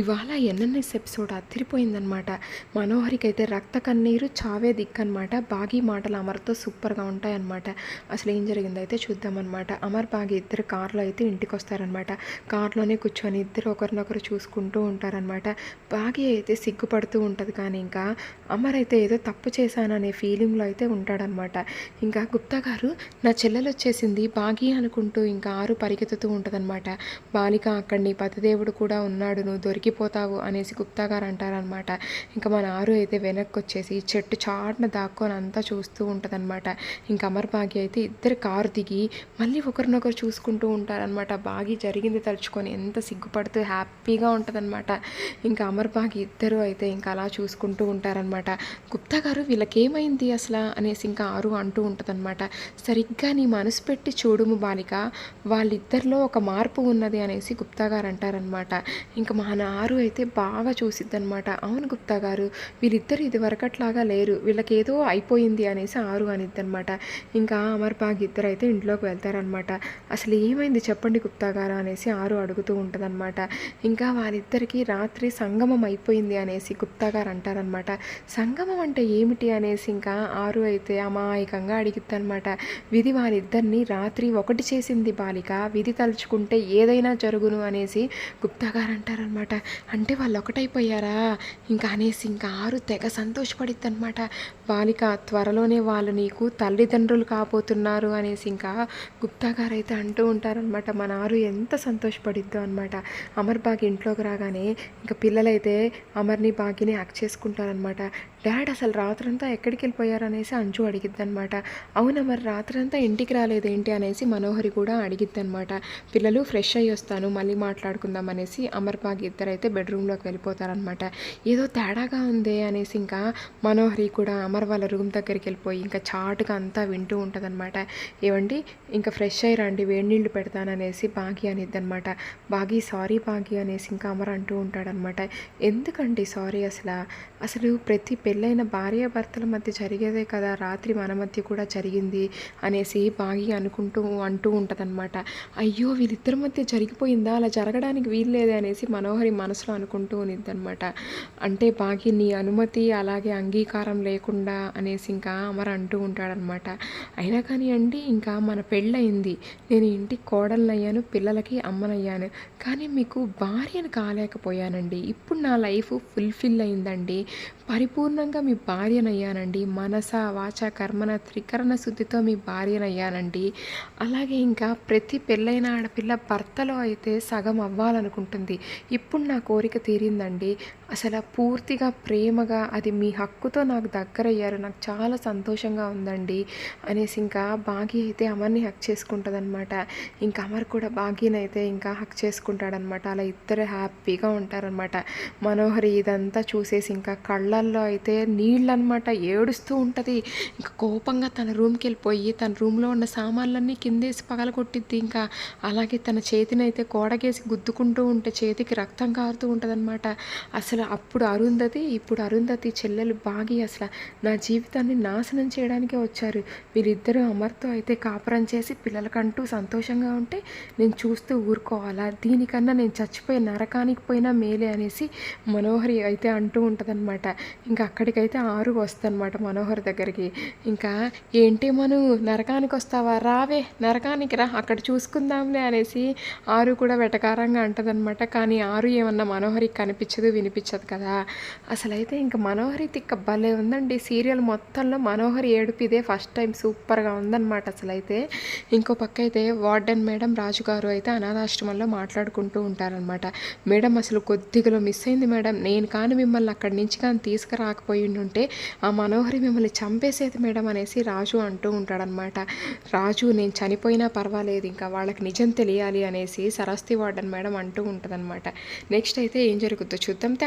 ఇవాళ NNS episode అదిరిపోయిందనమాట మనోహరికి అయితే రక్త కన్నీరు చావే దిక్కనమాట బాగి మాటలు అమర్తో సూపర్గా ఉంటాయన్నమాట. అసలు ఏం జరిగిందో అయితే చూద్దామన్నమాట. అమర్ బాగి ఇద్దరు కార్లో అయితే ఇంటికి వస్తారనమాట కార్లోనే కూర్చొని ఇద్దరు ఒకరినొకరు చూసుకుంటూ ఉంటారనమాట బాగి అయితే సిగ్గుపడుతూ ఉంటుంది కానీ ఇంకా అమర్ అయితే ఏదో తప్పు చేశాననే ఫీలింగ్లో అయితే ఉంటాడనమాట ఇంకా గుప్తా గారు నా చెల్లెలు వచ్చేసింది బాగి అనుకుంటూ ఇంకా ఆరు పరిగెత్తుతూ ఉంటుందన్నమాట. బాలిక అక్కడ నీ పతిదేవుడు కూడా ఉన్నాడు నువ్వు దొరికిపోతావు అనేసి గుప్తా గారు అంటారనమాట ఇంకా మన ఆరు అయితే వెనక్కి వచ్చేసి చెట్టు చాటున దాక్కొని అంతా చూస్తూ ఉంటుందన్నమాట ఇంకా అమర్ బాగి అయితే ఇద్దరు కారు దిగి మళ్ళీ ఒకరినొకరు చూసుకుంటూ ఉంటారనమాట. బాగి జరిగింది తలుచుకొని ఎంత సిగ్గుపడుతూ హ్యాపీగా ఉంటుందన్నమాట ఇంకా అమర్ బాగి ఇద్దరు అయితే ఇంకా అలా చూసుకుంటూ ఉంటారనమాట. గుప్తా గారు వీళ్ళకేమైంది అసలు అనేసి ఇంకా ఆరు అంటూ ఉంటుందన్నమాట సరిగ్గా నీ మనసు పెట్టి చూడుము బాలిక వాళ్ళిద్దరిలో ఒక మార్పు ఉన్నది అనేసి గుప్తా గారు అంటారనమాట ఇంకా మా ఆరు అయితే బాగా చూసిద్దనమాట అవును గుప్తా గారు వీళ్ళిద్దరు ఇది వరకట్లాగా లేరు. వీళ్ళకి ఏదో అయిపోయింది అనేసి ఆరు అనిద్దనమాట ఇంకా అమర్ బాగ్ ఇద్దరు అయితే ఇంట్లోకి వెళ్తారనమాట అసలు ఏమైంది చెప్పండి గుప్తా గారు అనేసి ఆరు అడుగుతూ ఉంటుందన్నమాట. ఇంకా వాళ్ళిద్దరికీ రాత్రి సంగమం అయిపోయింది అనేసి గుప్తా గారు అంటారనమాట సంగమం అంటే ఏమిటి అనేసి ఇంకా ఆరు అయితే అమాయకంగా అడిగిద్దనమాట విధి వాళ్ళిద్దరిని రాత్రి ఒకటి చేసింది బాలిక విధి తలుచుకుంటే ఏదైనా జరుగును అనేసి గుప్తా గారు అంటారనమాట అంటే వాళ్ళు ఒకటైపోయారా? ఇంకా అనేసి ఇంకా ఆరు తెగ సంతోషపడిద్ది అనమాట బాలిక త్వరలోనే వాళ్ళు నీకు తల్లిదండ్రులు కాబోతున్నారు అనేసి ఇంకా గుప్తా గారు అయితే అంటూ ఉంటారనమాట మన ఆరు ఎంత సంతోషపడిద్దో అనమాట అమర్ బాగ్ ఇంట్లోకి రాగానే ఇంకా పిల్లలైతే అమర్ని బాగిని యాక్ట్ చేసుకుంటారనమాట డాడ్ అసలు రాత్రంతా ఎక్కడికి వెళ్ళిపోయారు అనేసి అంచు అడిగిద్ది అనమాట అవునా మరి రాత్రంతా ఇంటికి రాలేదేంటి అనేసి మనోహరి కూడా అడిగిద్ది అనమాట పిల్లలు ఫ్రెష్ అయ్యి వస్తాను మళ్ళీ మాట్లాడుకుందాం అనేసి అమర్ ఇద్దరైతే బెడ్రూమ్లోకి వెళ్ళిపోతారనమాట. ఏదో తేడాగా ఉంది అనేసి ఇంకా మనోహరి కూడా అమర్ వాళ్ళ రూమ్ దగ్గరికి వెళ్ళిపోయి ఇంకా చాటుగా అంతా వింటూ ఉంటుందన్నమాట ఏవండి? ఇంకా ఫ్రెష్ అయ్యి రండి వేడి నీళ్ళు పెడతాననేసి బాగి అనిద్దనమాట. బాగి సారీ బాగి అనేసి ఇంకా అమర్ అంటూ ఉంటాడనమాట. ఎందుకండి సారీ అసలు? అసలు ప్రతి పెళ్ళైన భార్యాభర్తల మధ్య జరిగేదే కదా రాత్రి మన మధ్య కూడా జరిగింది అనేసి బాగి అనుకుంటూ అంటూ ఉంటుందన్నమాట. అయ్యో వీళ్ళిద్దరి మధ్య జరిగిపోయిందా? అలా జరగడానికి వీల్లేదే అనేసి మనోహరి మనసులో అనుకుంటూ ఉన్నదన్నమాట అంటే బాగి నీ అనుమతి అలాగే అంగీకారం లేకుండా అనేసి ఇంకా అమర అంటూ ఉంటాడనమాట అయినా కానీ అండి ఇంకా మన పెళ్ళయింది. నేను ఇంటి కోడలనయ్యాను పిల్లలకి అమ్మనయ్యాను. కానీ మీకు భార్యను కాలేకపోయానండి. ఇప్పుడు నా లైఫ్ ఫుల్ఫిల్ అయిందండి. పరిపూర్ణ పరిపూర్ణంగా మీ భార్యనయ్యానండి. మనస వాచ కర్మన త్రికరణ శుద్ధితో మీ భార్యనయ్యానండి. అలాగే ఇంకా ప్రతి పెళ్ళైన ఆడపిల్ల భర్తలో అయితే సగం అవ్వాలనుకుంటుంది. ఇప్పుడు నా కోరిక తీరిందండి. అసలు పూర్తిగా ప్రేమగా అది మీ హక్కుతో నాకు దగ్గరయ్యారు. నాకు చాలా సంతోషంగా ఉందండి అనేసి ఇంకా బాగి అయితే అమర్ని హక్ చేసుకుంటుందన్నమాట. ఇంకా అమర్ కూడా బాగీని అయితే ఇంకా హక్ చేసుకుంటాడనమాట అలా ఇద్దరు హ్యాపీగా ఉంటారనమాట మనోహరి ఇదంతా చూసేసి ఇంకా కళ్ళల్లో అయితే నీళ్ళు అనమాట ఏడుస్తూ ఉంటుంది. ఇంకా కోపంగా తన రూమ్కి వెళ్ళిపోయి తన రూమ్లో ఉన్న సామాన్లన్నీ కిందేసి పగలగొట్టిద్ది ఇంకా. అలాగే తన చేతిని అయితే కోడగేసి గుద్దుకుంటూ ఉంటే చేతికి రక్తం కారుతూ ఉంటుందన్నమాట. అసలు అప్పుడు అరుంధతి ఇప్పుడు అరుంధతి చెల్లెలు బాగి అసలు నా జీవితాన్ని నాశనం చేయడానికే వచ్చారు. వీరిద్దరూ అమర్తో అయితే కాపురం చేసి పిల్లలకంటూ సంతోషంగా ఉంటే నేను చూస్తూ ఊరుకోవాలా? దీనికన్నా నేను చచ్చిపోయి నరకానికి పోయినా మేలే అనేసి మనోహరి అయితే అంటూ ఉంటుందన్నమాట. ఇంకా అక్కడికైతే ఆరు వస్తుందన్నమాట మనోహర్ దగ్గరికి. ఇంకా ఏంటి మను నరకానికి వస్తావా? రావే నరకానికి రా అక్కడ చూసుకుందాంలే అనేసి ఆరు కూడా వెటకారంగా అంటదన్నమాట. కానీ ఆరు ఏమన్నా మనోహరికి కనిపించదు వినిపించదు. కదా. అసలైతే ఇంకా మనోహరి తిక్క భలే ఉందండి. సీరియల్ మొత్తంలో మనోహరి ఏడుపు ఇదే ఫస్ట్ టైం సూపర్గా ఉందన్నమాట అసలైతే. ఇంకో పక్క అయితే వార్డెన్ మేడం రాజుగారు అయితే అనాథాశ్రమంలో మాట్లాడుకుంటూ ఉంటారనమాట మేడం అసలు కొద్దిగా మిస్ అయింది మేడం. నేను కానీ మిమ్మల్ని అక్కడి నుంచి కానీ తీసుకురాకపోయి ఉంటే ఆ మనోహరి మిమ్మల్ని చంపేసేది మేడం అనేసి రాజు అంటూ ఉంటాడనమాట రాజు నేను చనిపోయినా పర్వాలేదు ఇంకా వాళ్ళకి నిజం తెలియాలి అనేసి సరస్వతి వార్డెన్ మేడం అంటూ ఉంటుందన్నమాట. నెక్స్ట్ అయితే ఏం జరుగుతుందో చూద్దాం.